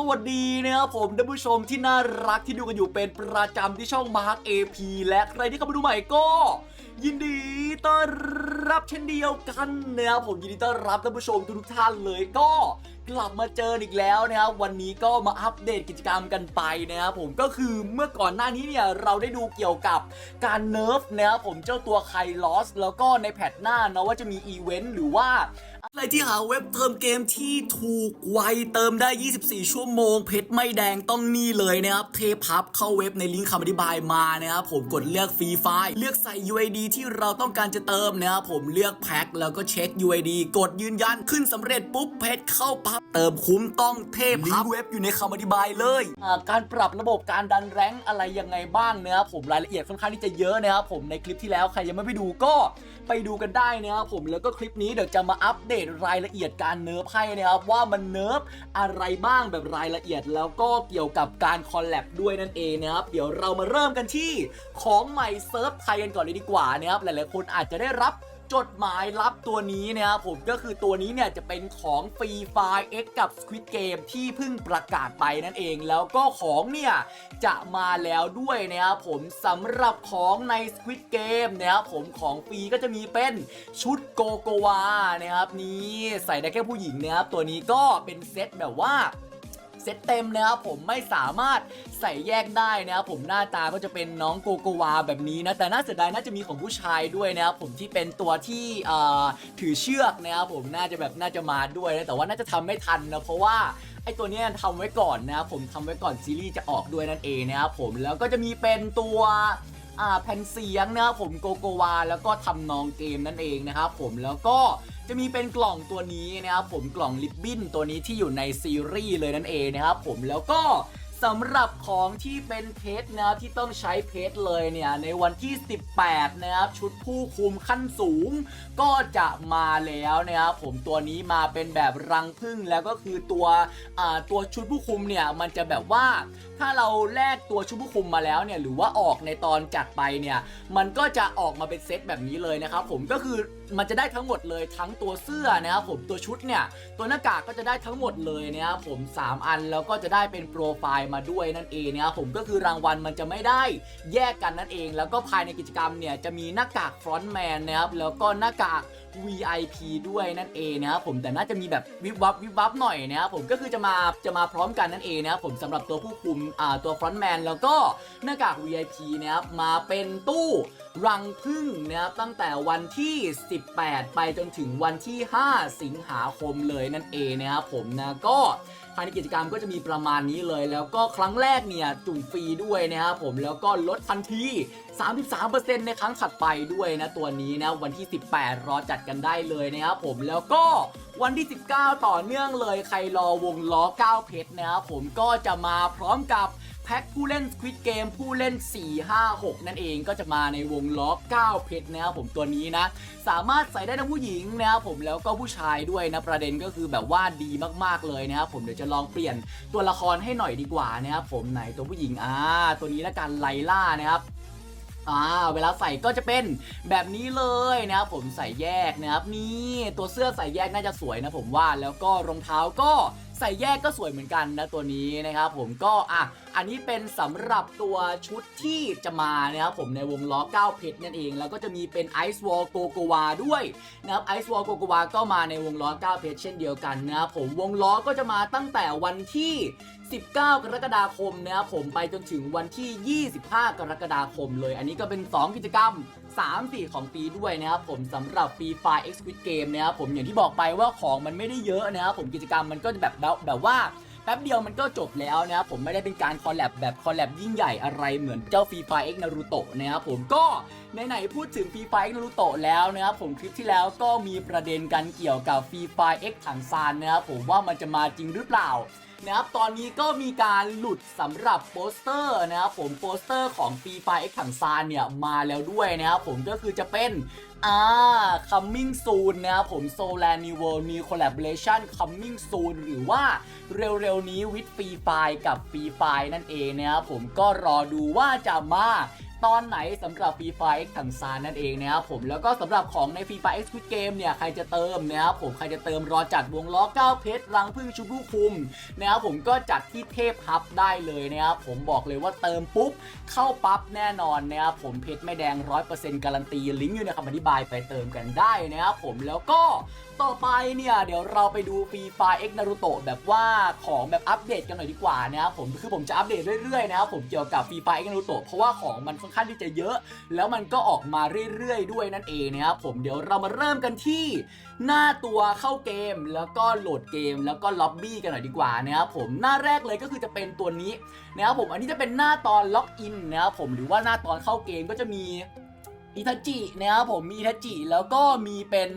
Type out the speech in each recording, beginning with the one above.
สวัสดีนะครับผมท่านผู้ชมที่น่ารักที่ดูกันอยู่เป็นประจำที่ช่องมาร์ค AP และใครที่เข้ามาดูใหม่ก็ ยินดีต้อนรับเช่นเดียวกันนะครับผมยินดีต้อนรับท่านผู้ชมทุกท่านเลยก็กลับมาเจออีกแล้วนะครับวันนี้ก็มาอัปเดตกิจกรรมกันไปนะครับผมก็คือเมื่อก่อนหน้านี้เนี่ยเราได้ดูเกี่ยวกับการเนิร์ฟนะครับผมเจ้าตัวไคลอสแล้วก็ในแพทหน้านะว่าจะมีอีเวนต์หรือว่า อะไรที่หาเว็บเติมเกมที่ถูกไวเติมได้ 24 ชั่วโมง เพชรไม่แดงต้องนี่เลยนะครับเทพับเข้าเว็บในลิงก์คำอธิบายมานะครับผมกดเลือกฟรีไฟล์เลือกใส่ UID ที่เราต้องการจะเติมนะครับผมเลือกแพ็คแล้วก็เช็ค UID กดยืนยันขึ้นสำเร็จปุ๊บเพชรเข้าปั๊บเติมคุ้มต้องเทพับเว็บอยู่ในคำอธิบายเลย การปรับระบบการดันแรงอะไรยังไงบ้างนะครับผมรายละเอียดค่อนข้างที่จะเยอะนะครับผมในคลิปที่แล้วใครยังไม่ไปดูก็ไปดูกันได้นะครับผมแล้วก็คลิปนี้เดี๋ยวจะมาอัปเดตรายละเอียดการเนิร์ฟให้นะครับว่ามันเนิร์ฟอะไรบ้างแบบรายละเอียด แล้วก็เกี่ยวกับการคอลแลบด้วยนั่นเองนะครับเดี๋ยวเรามาเริ่มกันที่ของใหม่เซิร์ฟไทยกันก่อนเลยดีกว่านะครับหลายๆคนอาจจะได้รับ จดหมายลับตัวนี้นะครับผมก็คือตัวนี้เนี่ยจะเป็นของฟรีไฟล์ X กับ Squid Game ที่เพิ่งประกาศไปนั่นเอง แล้วก็ของเนี่ยจะมาแล้วด้วยนะครับผมสำหรับของใน Squid Game นะครับผมของฟรีก็จะมีเป็นชุดโกโกวานะครับนี้ใส่ได้แค่ผู้หญิงนะครับตัวนี้ก็เป็นเซตแบบว่า เซตเต็มนะครับผมไม่สามารถใส่แยกได้นะครับผมหน้าตาก็จะเป็นน้องโกโกวาแบบนี้นะแต่น่าเสียดายน่าจะมีของผู้ชายด้วยนะครับผมที่เป็นตัวที่ถือเชือกนะครับผมน่าจะแบบน่าจะมาด้วยนะแต่ว่าน่าจะทำไม่ทันนะเพราะว่าไอตัวนี้ทำไว้ก่อนนะครับผมทำไว้ก่อนซีรีส์จะออกด้วยนั่นเองนะครับผมแล้วก็จะมีเป็นตัวแผ่นเสียงนะครับผมโกโกวาแล้วก็ทำนองเกมนั่นเองนะครับผมแล้วก็ จะมีเป็นกล่องตัวนี้นะครับผมกล่องลิปบิ้นตัวนี้ที่อยู่ในซีรีส์เลยนั่นเองนะครับผมแล้วก็สำหรับของที่เป็นเพชรนะครับที่ต้องใช้เพชรเลยเนี่ยในวันที่ 18 นะครับชุดผู้คุมขั้นสูง ก็จะมาแล้วนะครับผมตัวนี้มาเป็นแบบรังพึ่งแล้วก็คือตัวตัวชุดผู้คุมเนี่ยมันจะแบบว่าถ้าเราแลกตัวชุดผู้คุมมาแล้วเนี่ยหรือว่าออกในตอนจัดไปเนี่ยมันก็จะออกมาเป็นเซตแบบนี้เลยนะครับผมก็คือมันจะได้ทั้งหมดเลยทั้งตัวเสื้อนะครับผมตัวชุดเนี่ยตัวหน้ากากก็จะได้ทั้งหมดเลยนะครับผม 3 อันแล้วก็จะได้เป็นโปรไฟล์มาด้วยนั่นเองนะครับผมก็คือรางวัลมันจะไม่ได้แยกกันนั่นเอง แล้วก็ภายในกิจกรรมเนี่ยจะมีหน้ากากฟรอนต์แมนนะครับแล้วก็หน้ากาก VIP ด้วยนั่นเองนะครับผมแต่น่าจะมีแบบวิบวับวิบวับหน่อยนะครับผมก็คือจะมาจะมาพร้อมกันนั่นเองนะครับผมสำหรับตัวผู้คุมอ่าตัวฟรอนต์แมนแล้วก็หน้ากาก VIP นะครับมาเป็นตู้รังพึ่งนะครับตั้งแต่วันที่ 18 ไปจนถึงวันที่ 5 สิงหาคมเลยนั่นเองนะครับผมนะก็ ภายในกิจกรรมก็จะมีประมาณนี้เลย แล้วก็ครั้งแรกเนี่ยจุ่มฟรีด้วยนะครับผมแล้วก็ลดทันที 33%ในครั้งถัดไปด้วยนะตัวนี้นะวันที่ 18 รอจัดกันได้เลยนะครับผมแล้วก็วันที่ 19 ต่อเนื่องเลยใครรอวงล้อ 9 เพชรนะครับผมก็จะมาพร้อมกับ แพ็คผู้เล่น Squid Game ผู้เล่น 4 5 6 นั่นเองก็จะมาในวงล้อ9เพชรนะครับผมตัวนี้นะ สามารถใส่ได้ทั้งผู้หญิงนะครับผมแล้วก็ผู้ชายด้วยนะประเด็นก็คือแบบว่าดีมากๆเลยนะครับผมเดี๋ยวจะลองเปลี่ยนตัวละครให้หน่อยดีกว่านะครับผมไหนตัวผู้หญิงอ่าตัวนี้ละกันไลล่านะครับอ่าเวลาใส่ก็จะเป็นแบบนี้เลยนะครับผมใส่แยกนะครับนี่ตัวเสื้อใส่แยกน่าจะสวยนะผมว่าแล้วก็รองเท้าก็ ใส่แยกก็สวยเหมือนกันนะตัวนี้นะครับผมก็อะอันนี้เป็นสำหรับตัวชุดที่จะมานะครับผมในวงล้อ 9 เพชรนั่นเอง แล้วก็จะมีเป็น Ice Wall g o g o w a ด้วยนะครับ Ice Wall g o g o w a ก็มาในวงล้อ 9 เพชรเช่นเดียวกันนะครับผมวงล้อก็จะมาตั้งแต่วันที่ 19 กรกฎาคมนะครับผมไปจนถึงวันที่ 25 กรกฎาคมเลย อันนี้ก็เป็น 2 กิจกรรม 3 4 ของปีด้วยนะครับผมสำหรับ Free Fire X Squid Game นะครับผมอย่างที่บอกไปว่าของมันไม่ได้เยอะนะครับผมกิจกรรมมันก็จะแบบแบบแบบว่าแป๊บเดียวมันก็จบแล้วนะครับผมไม่ได้เป็นการคอลแลบแบบคอลแลบยิ่งใหญ่อะไรเหมือนเจ้า Free Fire X Naruto นะครับผมก็ไหนๆพูดถึง Free Fire X Naruto แล้วนะครับผมคลิปที่แล้วก็มีประเด็นกันเกี่ยวกับ Free Fire X ถังซานนะครับผมว่ามันจะมาจริงหรือเปล่า นะครับตอนนี้ก็มีการหลุดสำหรับโปสเตอร์นะครับผมโปสเตอร์ของ Free Fire X ถังซานเนี่ยมาแล้วด้วยนะครับผมก็คือจะเป็นอ่า coming soon นะครับผม Solar New World New Collaboration coming soon หรือว่าเร็วๆนี้ with Free Fire กับ Free Fire นั่นเองนะครับผมก็รอดูว่าจะมา ตอนไหนสำหรับ Free Fire X ถังซานนั่นเองนะครับผมแล้วก็สำหรับของใน Free Fire X Squid Game เนี่ยใครจะเติมนะครับผมใครจะเติมรอจัดวงล้อ9เพชรรังพึ่งชุบลูกคุมนะครับผมก็จัดที่เทพฮับได้เลยนะครับผมบอกเลยว่าเติมปุ๊บเข้าปั๊บแน่นอนนะครับผมเพชรไม่แดง 100%การันตีลิงก์อยู่ในคำอธิบายไปเติมกันได้นะครับผมแล้วก็ต่อไปเนี่ย เดี๋ยวเราไปดูฟรีไฟ X Naruto แบบว่าของแบบอัปเดตกันหน่อยดีกว่านะครับผมคือผมจะอัปเดตเรื่อยๆนะครับผมเกี่ยวกับฟรีไฟ X Naruto เพราะว่าของมันค่อนข้างที่จะเยอะ แล้วมันก็ออกมาเรื่อยๆ ด้วยนั่นเองนะครับผมเดี๋ยวเรามาเริ่มกันที่ หน้าตัวเข้าเกมแล้วก็โหลดเกมแล้วก็ล็อบบี้กันหน่อยดีกว่านะครับผมหน้าแรกเลยก็คือจะเป็นตัวนี้นะครับผมอันนี้จะเป็นหน้าตอนล็อกอินนะครับผมหรือว่าหน้าตอนเข้าเกมก็จะมีอิทาจินะครับผมมีอิทาจิแล้วก็มีเป็น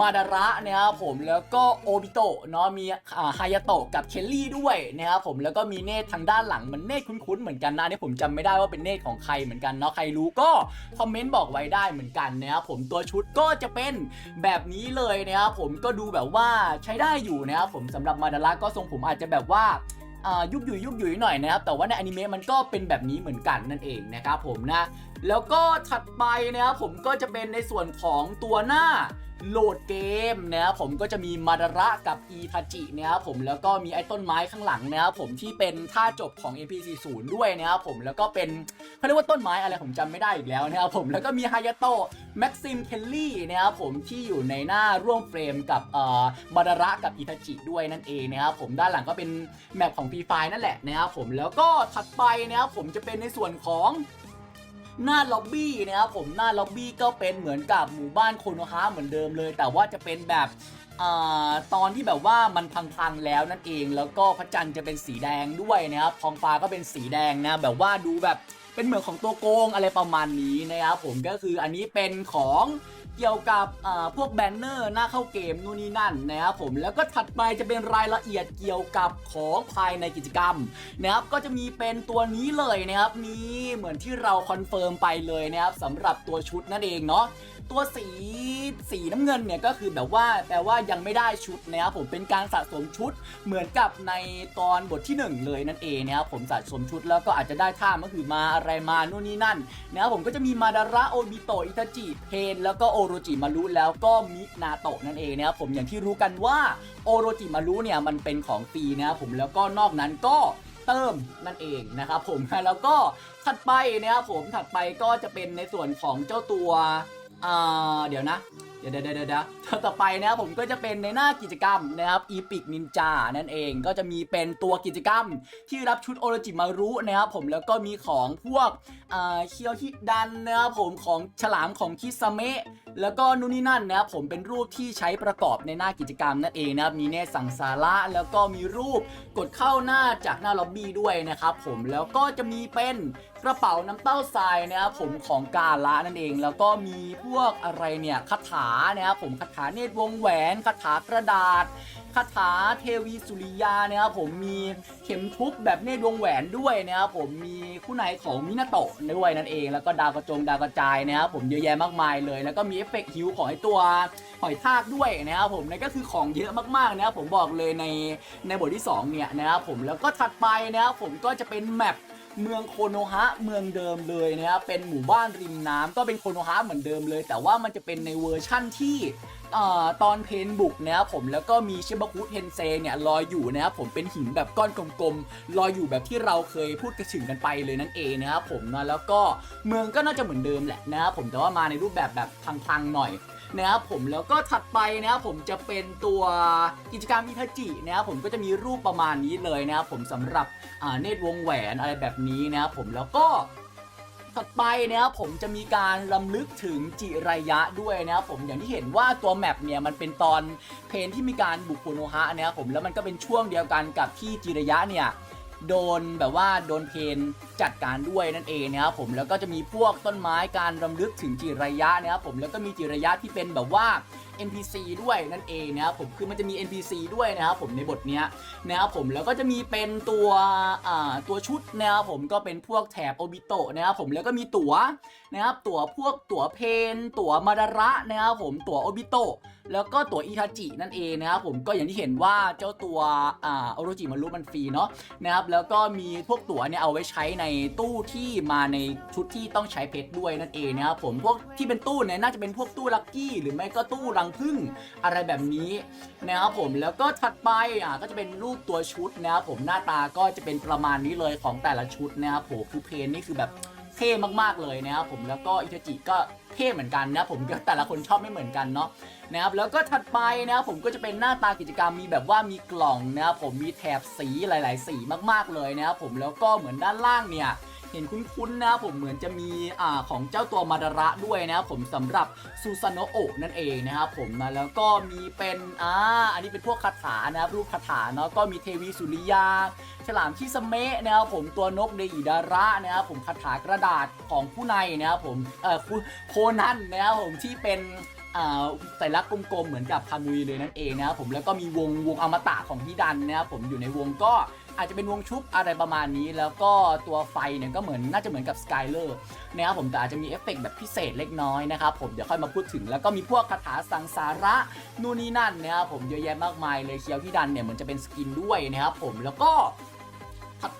มาดาระนะครับผมแล้วก็โอบิโตะเนาะมีฮายาโตะกับเคลลี่ด้วยนะครับผมแล้วก็มีเนตทางด้านหลังมันเนตคุ้นๆเหมือนกันนะนี่ผมจำไม่ได้ว่าเป็นเนตของใครเหมือนกันเนาะใครรู้ก็คอมเมนต์บอกไว้ได้เหมือนกันนะครับผมตัวชุดก็จะเป็นแบบนี้เลยนะครับผมก็ดูแบบว่าใช้ได้อยู่นะครับผมสำหรับมาดาระก็ทรงผมอาจจะแบบว่า ยุบยุยยุบยุยหน่อยนะครับ แต่ว่าในอนิเมะมันก็เป็นแบบนี้เหมือนกันนั่นเองนะครับผมนะ แล้วก็ถัดไปนะครับผมก็จะเป็นในส่วนของตัวหน้าโหลดเกมนะครับผมก็จะมีมาดาระกับอีทาจินะครับผมแล้วก็มีไอ้ต้นไม้ข้างหลังนะครับผมที่เป็นท่าจบของ MP40 ด้วยนะครับผมแล้วก็เป็นเขาเรียกว่าต้นไม้อะไรผมจำไม่ได้อีกแล้วนะครับผมแล้วก็มีฮายาโตะแม็กซิมเคลลี่นะครับผมที่อยู่ในหน้าร่วมเฟรมกับเอ่อมาดาระกับอีทาจิด้วยนั่นเองนะครับผมด้านหลังก็เป็นแมปของฟรีไฟนั่นแหละนะครับผมแล้วก็ถัดไปนะครับผมจะเป็นในส่วนของ หน้าล็อบบี้นะครับผมหน้าล็อบบี้ก็เป็นเหมือนกับหมู่บ้านโคโนฮะเหมือนเดิมเลย แต่ว่าจะเป็นแบบอตอนที่แบบว่ามันพังๆแล้วนั่นเอง แล้วก็พระจันทร์จะเป็นสีแดงด้วยนะครับท้องฟ้าก็เป็นสีแดงนะแบบว่าดูแบบเป็นเหมือนของตัวโกงอะไรประมาณนี้นะครับผมก็คืออันนี้เป็นของ เกี่ยวกับพวกแบนเนอร์หน้าเข้าเกมนู่นนี่นั่นนะครับผมแล้วก็ถัดไปจะเป็นรายละเอียดเกี่ยวกับของภายในกิจกรรมนะครับก็จะมีเป็นตัวนี้เลยนะครับนี่เหมือนที่เราคอนเฟิร์มไปเลยนะครับสำหรับตัวชุดนั่นเองเนาะ ตัวสีสีน้ำเงินเนี่ยก็คือแบบว่าแปลว่ายังไม่ได้ชุดนะครับผมเป็นการสะสมชุดเหมือนกับในตอนบทที่ 1 เลยนั่นเองนะครับผมสะสมชุดแล้วก็อาจจะได้ท่าก็คือมาอะไรมานู่นนี่นั่นนะครับผมก็จะมีมาดาระโอบิโตอิตาจิเพนแล้วก็โอโรจิมารุแล้วก็มินาโตะนั่นเองนะครับผมอย่างที่รู้กันว่าโอโรจิมารุเนี่ยมันเป็นของฟรีนะครับผมแล้วก็นอกนั้นก็เติมนั่นเองนะครับผมแล้วก็ถัดไปนะครับผมถัดไปก็จะเป็นในส่วนของเจ้าตัว อ่อเดี๋ยวนะ เดี๋ยวเดี๋ยวเดี๋ยวเดี๋ยวต่อไปนะครับผมก็จะเป็นในหน้ากิจกรรมนะครับอีพิกนินจานั่นเองก็จะมีเป็นตัวกิจกรรมที่รับชุดโอโรจิมารุนะครับผมแล้วก็มีของพวกเอ่อเคียวฮิดันนะครับผมของฉลามของคิซาเมะ แล้วก็นู่นนี่นั่นนะครับผมเป็นรูปที่ใช้ประกอบในหน้ากิจกรรมนั่นเองนะครับมีเนสังสาระแล้วก็มีรูปกดเข้าหน้าจากหน้าล็อบบี้ด้วยนะครับผมแล้วก็จะมีเป็นกระเป๋าน้ำเต้าทรายนะครับผมของกาละนั่นเอง แล้วก็มีพวกอะไรเนี่ยคาถานะครับผมคาถาเนตรวงแหวนคาถากระดาษ คาถาเทวีสุริยานะครับผมมีเข็มทุบแบบเนตรวงแหวนด้วยนะครับผมมีคู่ไหนของมินาโตะด้วยนั่นเอง แล้วก็ดาวกระจงดาวกระจายนะครับผมเยอะแยะมากมายเลย แล้วก็มีเอฟเฟกต์ฮิวของไอตัวหอยทากด้วยนะครับผมนั่นก็คือของเยอะมากๆนะครับผมบอกเลยในในบทที่สองเนี่ยนะครับผมแล้วก็ถัดไปนะครับผมก็จะเป็นแมป เมืองโคโนฮะเมืองเดิมเลยนะครับเป็นหมู่บ้านริมน้ำก็เป็นโคโนฮะเหมือนเดิมเลย แต่ว่ามันจะเป็นในเวอร์ชั่นที่อตอนเพนบุกนะครับผมแล้วก็มีเชบะคุเทนเซเนี่ยลอยอยู่นะครับผมเป็นหินแบบก้อนกลมๆลอยอยู่แบบที่เราเคยพูดกระฉึงกันไปเลยนั่นเองนะครับผมนะแล้วก็เมืองก็น่าจะเหมือนเดิมแหละนะครับผมแต่ว่ามาในรูปแบบแบบพังๆหน่อย นะครับผมแล้วก็ถัดไปนะครับผมจะเป็นตัวกิจกรรมอิทาจินะครับผมก็จะมีรูปประมาณนี้เลยนะครับผมสำหรับเนตรวงแหวนอะไรแบบนี้นะครับผมแล้วก็ถัดไปนะครับผมจะมีการลำลึกถึงจิรายะด้วยนะครับผมอย่างที่เห็นว่าตัวแมปเนี่ยมันเป็นตอนเพลนที่มีการบุกโคโนฮะนะครับผมแล้วมันก็เป็นช่วงเดียวกันกับที่จิรายะเนี่ย โดนแบบว่าโดนเพนจัดการด้วยนั่นเองนะครับผมแล้วก็จะมีพวกต้นไม้การรำลึกถึงจิรายะนะครับผมแล้วก็มีจิรายะที่เป็นแบบว่า NPC ด้วยนั่นเองนะครับผมคือมันจะมี NPC ด้วยนะครับผมในบทเนี้ยนะครับผมแล้วก็จะมีเป็นตัวอ่าตัวชุดนะครับผมก็เป็นพวกแถบโอบิโตะนะครับผมแล้วก็มีตั๋วนะครับตั๋วพวกตั๋วเพน ตั๋วมาดาระนะครับผมตั๋วโอบิโตะแล้วก็ตั๋วอิทาจินั่นเองนะครับผมก็อย่างที่เห็นว่าเจ้าตัวอ่าโอโรจิมารุมันฟรีเนาะนะครับแล้วก็มีพวกตั๋วเนี่ยเอาไว้ใช้ในตู้ที่มาในชุดที่ต้องใช้เพชรด้วยนั่นเองนะครับผมพวกที่เป็นตู้เนี่ยน่าจะเป็นพวกตู้ลัคกี้หรือไม่ก็ตู้รังผึ้งอะไรแบบนี้นะครับผมแล้วก็ถัดไปอะก็จะเป็นรูปตัวชุดนะครับผมหน้าตาก็จะเป็นประมาณนี้เลยของแต่ละชุดนะครับผมคือเพนนี่คือแบบเท่มากๆเลยนะครับผมแล้วก็อิทาจิก็เท่เหมือนกันนะผมก็แต่ละคนชอบไม่เหมือนกันเนาะนะครับแล้วก็ถัดไปนะครับผมก็จะเป็นหน้าตากิจกรรมมีแบบว่ามีกล่องนะครับผมมีแถบสีหลาย ๆ สีมากๆเลยนะครับผมแล้วก็เหมือนด้านล่างเนี่ย เห็นคุ้นๆนะครับผมเหมือนจะมีอ่าของเจ้าตัวมาดาระด้วยนะครับผมสำหรับซูซานโนโอะนั่นเองนะครับผมนะแล้วก็มีเป็นอ่าอันนี้เป็นพวกคาถานะครับรูปคาถาเนาะก็มีเทวีสุริยา ฉลามที่สเมะนะครับผมตัวนกเดอิดาระนะครับผมคาถากระดาษของผู้ในนะครับผมเอ่อโคนันนะครับผมที่เป็นอ่าสัญลักษณ์กลมๆ เหมือนกับคามุยเลยนั่นเองนะครับผมแล้วก็มีวงวงอมตะของพี่ดันนะครับผมอยู่ในวงก็ อาจจะเป็นวงชุบอะไรประมาณนี้ แล้วก็ตัวไฟเนี่ยก็เหมือนน่าจะเหมือนกับสกายเลอร์นะครับผมแต่อาจจะมีเอฟเฟกต์แบบพิเศษเล็กน้อยนะครับผมเดี๋ยวค่อยมาพูดถึง แล้วก็มีพวกคาถาสังสาระนู่นนี่นั่นนะครับผมเยอะแยะมากมายเลยเคียวพี่ดันเนี่ยเหมือนจะเป็นสกินด้วยนะครับผมแล้วก็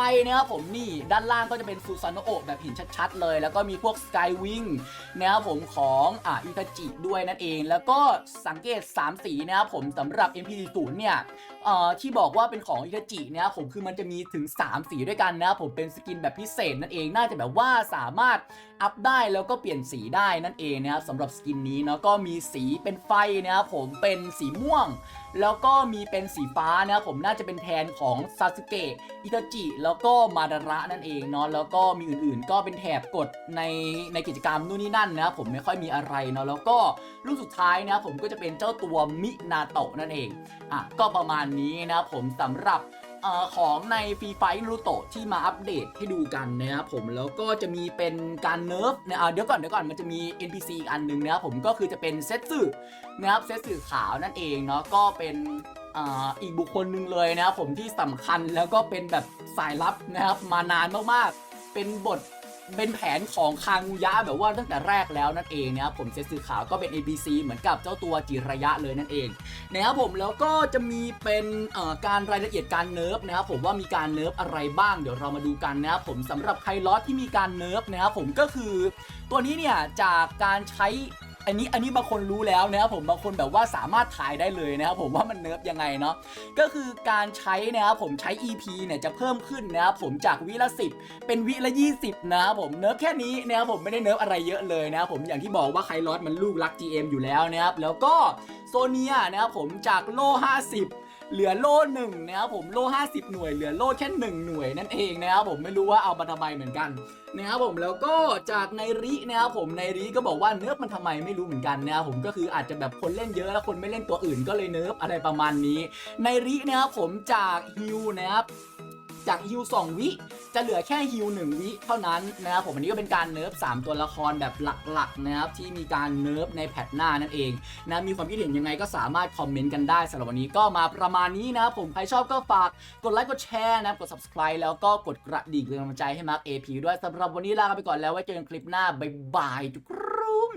ไปนะครับผมนี่ด้านล่างก็จะเป็นซูซานโอะแบบเห็นชัดๆ เลย แล้วก็มีพวกสกายวิงนะครับผมของอ่าอิตาจิด้วยนั่นเอง แล้วก็สังเกต 3 สีนะครับผมสำหรับ MP0 เนี่ยเอ่อที่บอกว่าเป็นของอิตาจินะครับผมคือมันจะมีถึง 3 สีด้วยกันนะครับผมเป็นสกินแบบพิเศษนั่นเองน่าจะแบบว่าสามารถอัพได้แล้วก็เปลี่ยนสีได้นั่นเองนะครับสำหรับสกินนี้เนาะก็มีสีเป็นไฟนะครับผมเป็นสีม่วง แล้วก็มีเป็นสีฟ้านะครับผมน่าจะเป็นแทนของซาสึเกะอิตาจิแล้วก็มาดาระนั่นเองเนาะแล้วก็มีอื่นๆ ก็เป็นแถบกดในในกิจกรรมนู่นนี่นั่นนะครับผมไม่ค่อยมีอะไรเนาะแล้วก็รูปสุดท้ายนะครับผมก็จะเป็นเจ้าตัวมินาโตะนั่นเองอะก็ประมาณนี้นะครับผมสำหรับ ของในฟรีไฟรูโตที่มาอัปเดตให้ดูกันนะครับผมแล้วก็จะมีเป็นการเนิร์ฟนะอ่ยเดี๋ยวก่อนเดี๋ยวก่อนมันจะมี NPC อีกอันหนึ่งนะครับผมก็คือจะเป็นเซตสื่อนะครับเซตสื่อขาวนั่นเองเนาะก็เป็นอีกบุคคลหนึ่งเลยนะครับผมที่สำคัญแล้วก็เป็นแบบสายลับนะครับมานานมากๆ เป็นบท เป็นแผนของคางูยะแบบว่าตั้งแต่แรกแล้วนั่นเองนะครับผมเซตสื่อขาวก็เป็น ABC เหมือนกับเจ้าตัวจิระยะเลยนั่นเองนะครับผมแล้วก็จะมีเป็นการรายละเอียดการเนิร์ฟนะครับผมว่ามีการเนิร์ฟอะไรบ้างเดี๋ยวเรามาดูกันนะครับผมสำหรับไคลอสที่มีการเนิร์ฟนะครับผมก็คือ ตัวนี้เนี่ยจากการใช้ อันนี้อันนี้บางคนรู้แล้วนะครับผมบางคนแบบว่าสามารถถ่ายได้เลยนะครับผมว่ามันเนิร์ฟยังไงเนาะก็คือการใช้นะครับผมใช้ EP เนี่ยจะเพิ่มขึ้นนะครับผมจากวิละ10 เป็นวิละ20นะครับผมเนิร์ฟแค่นี้นะครับผมไม่ได้เนิร์ฟอะไรเยอะเลยนะครับผมอย่างที่บอกว่าไคลอสมันลูกรัก GM อยู่แล้วนะครับแล้วก็โซเนียนะครับผมจากโล 50 เหลือโล่หนึ่งนะครับผมโล่ 50 หน่วยเหลือโล่แค่1หน่วยนั่นเองนะครับผมไม่รู้ว่าเอามาทำไมเหมือนกันนะครับผมแล้วก็จากในรินะครับผมในริก็บอกว่าเนิร์ฟมันทำไมไม่รู้เหมือนกันนะครับผมก็คืออาจจะแบบคนเล่นเยอะแล้วคนไม่เล่นตัวอื่นก็เลยเนิร์ฟอะไรประมาณนี้ ในรินะครับผมจากฮิวนะครับ จากฮิว2 วิ จะเหลือแค่ฮิว1 วิเท่านั้นนะครับผมอันนี้ก็เป็นการเนิร์ฟ3ตัวละครแบบหลักๆนะครับที่มีการเนิร์ฟในแพทหน้านั่นเองนะมีความคิดเห็นยังไงก็สามารถคอมเมนต์กันได้สำหรับวันนี้ก็มาประมาณนี้นะครับผมใครชอบก็ฝากกดไลค์กดแชร์นะครับกด subscribe แล้วก็กดกระดิ่งเป็นกำลังใจให้มาร์ค AP ด้วยสำหรับวันนี้ลาไปก่อนแล้วไว้เจอกันคลิปหน้าบ๊ายบายทุกรูม